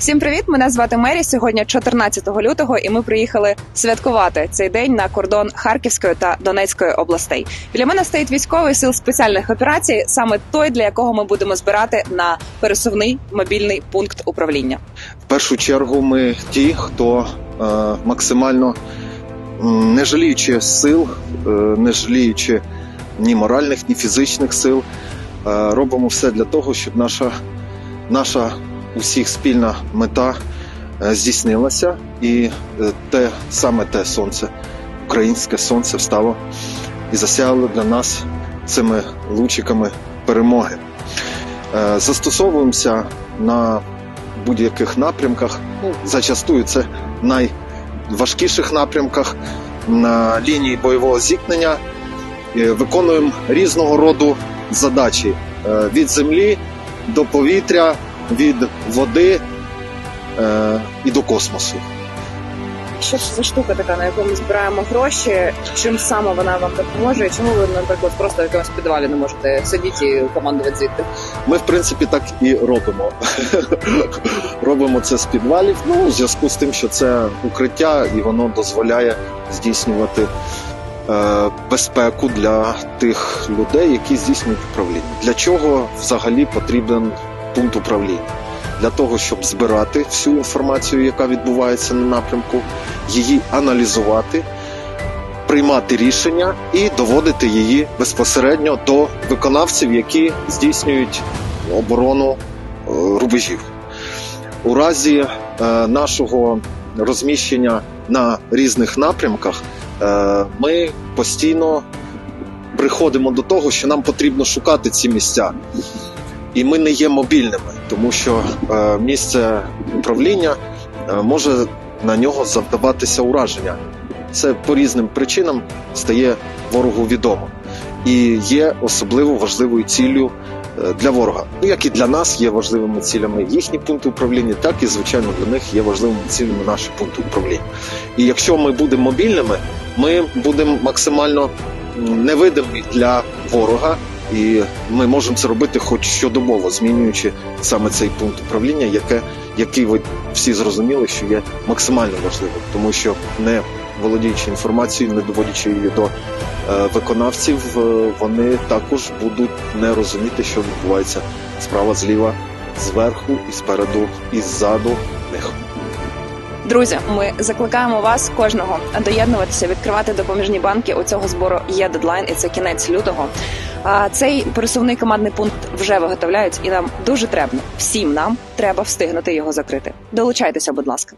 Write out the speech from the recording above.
Всім привіт! Мене звати Мері. Сьогодні 14 лютого, і ми приїхали святкувати цей день на кордон Харківської та Донецької областей. Біля мене стоїть військовий сил спеціальних операцій, саме той, для якого ми будемо збирати на пересувний мобільний пункт управління. В першу чергу ми ті, хто е, максимально не жаліючи сил, е, не жаліючи ні моральних, ні фізичних сил, е, робимо все для того, щоб наша, наша усіх спільна мета е, здійснилася, і е, те саме те сонце, українське сонце встало і засяяло для нас цими лучиками перемоги. Е, Застосовуємося на будь-яких напрямках. Ну, зачастую це найважкіших напрямках на лінії бойового зіткнення. Виконуємо різного роду задачі від землі до повітря, від води е, і до космосу. Що це за штука така, на яку ми збираємо гроші? Чим саме вона вам допоможе? І чому ви, наприклад, просто в якомусь підвалі не можете сидіти і командувати звідти? Ми, в принципі, так і робимо. робимо це з підвалів. Ну, у зв'язку з тим, що це укриття, і воно дозволяє здійснювати е, безпеку для тих людей, які здійснюють управління. Для чого взагалі потрібен пункт управління? Для того, щоб збирати всю інформацію, яка відбувається на напрямку, її аналізувати, приймати рішення і доводити її безпосередньо до виконавців, які здійснюють оборону е, рубежів. У разі е, нашого розміщення на різних напрямках е, ми постійно приходимо до того, що нам потрібно шукати ці місця. І ми не є мобільними, тому що е, місце управління е, може на нього завдаватися ураження. Це по різним причинам стає ворогу відомо і є особливо важливою ціллю е, для ворога. Ну, як і для нас є важливими цілями їхні пункти управління, так і звичайно для них є важливими цілями наші пункти управління. І якщо ми будемо мобільними, ми будемо максимально невидимі для ворога, і ми можемо це робити хоч щодобово, змінюючи саме цей пункт управління, яке який ви всі зрозуміли, що є максимально важливим, тому що не володіючи інформацією, не доводячи її до е, виконавців, е, вони також будуть не розуміти, що відбувається справа, зліва, зверху і спереду, і ззаду них. Друзі, ми закликаємо вас кожного доєднуватися, відкривати допоміжні банки. У цього збору є дедлайн, і це кінець лютого. А цей пересувний командний пункт вже виготовляють, і нам дуже треба всім нам треба встигнути його закрити. Долучайтеся, будь ласка.